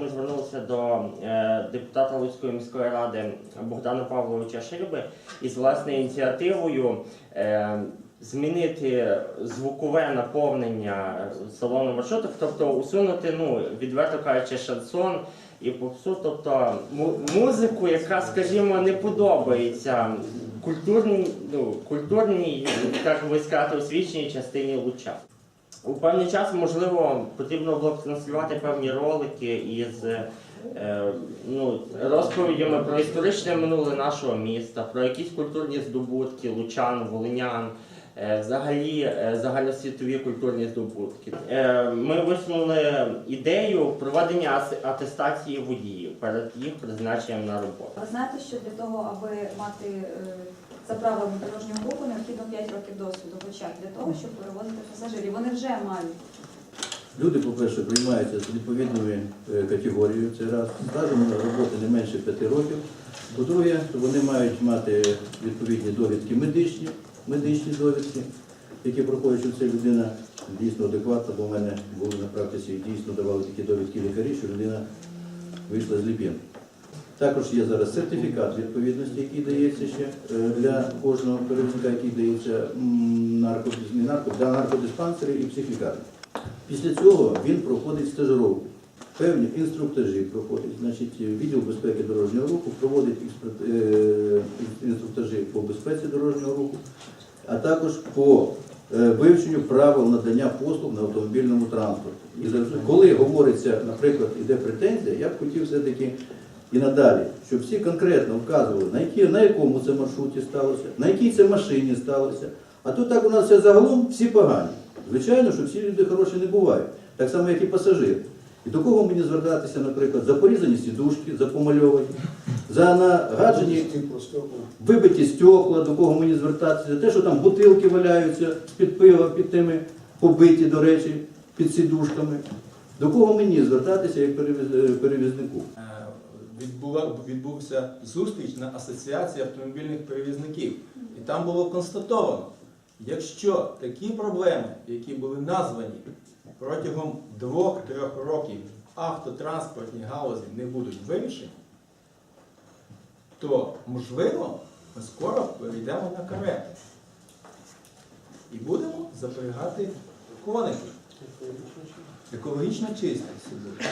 Ми звернулися до е, депутата Луцької міської ради Богдана Павловича Шильби із власною ініціативою е, змінити звукове наповнення салону маршруток, тобто усунути, ну, відверто кажучи, шансон і попсу, тобто му- музику, яка, скажімо, не подобається культурній, ну, культурній, так би сказати, освіченій частині Луча. У певний час, можливо, потрібно було транслювати певні ролики із е, ну, розповідями про історичне минуле нашого міста, про якісь культурні здобутки лучан, волинян, е, взагалі е, загальносвітові культурні здобутки. Е, ми висунули ідею проведення атестації водіїв перед їх призначенням на роботу. Ви знаєте, що для того, аби мати е, за правилами дорожнього руху, необхідно 5 років досвіду хоча для того, щоб перевозити пасажирів. Вони вже мають. Люди, по-перше, приймаються з відповідною е, категорією, це раз, стажем роботи не менше 5 років. По-друге, вони мають мати відповідні довідки медичні, медичні довідки, які проходять, що ця людина дійсно адекватна, бо в мене були на практиці дійсно давали такі довідки лікарі, що людина вийшла з ліпін. Також є зараз сертифікат відповідності, який дається ще е, для кожного перевізника, який дається для наркодиспансерів і психлікарні. Після цього він проходить стажировку. Певні інструктажі проходить. Значить, відділ безпеки дорожнього руху проводить е, інструктажі по безпеці дорожнього руху, а також по е, вивченню правил надання послуг на автомобільному транспорті. І коли говориться, наприклад, іде претензія, я б хотів все-таки і надалі, щоб всі конкретно вказували, на, які, на якому це маршруті сталося, на якій це машині сталося. А тут так у нас все загалом всі погані. Звичайно, що всі люди хороші не бувають, так само, як і пасажири. І до кого мені звертатися, наприклад, за порізані сідушки, за помальовані, за нагаджені вибиті стекла, до кого мені звертатися, за те, що там бутилки валяються з-під пива, під тими побиті, до речі, під сідушками. До кого мені звертатися як е, перевізнику? Відбувся зустріч на асоціації автомобільних перевізників. І там було констатовано, якщо такі проблеми, які були названі протягом двох-трьох років в автотранспортній галузі не будуть вирішені, то можливо ми скоро перейдемо на карети і будемо запрягати коників. Екологічно чисті всі будуть.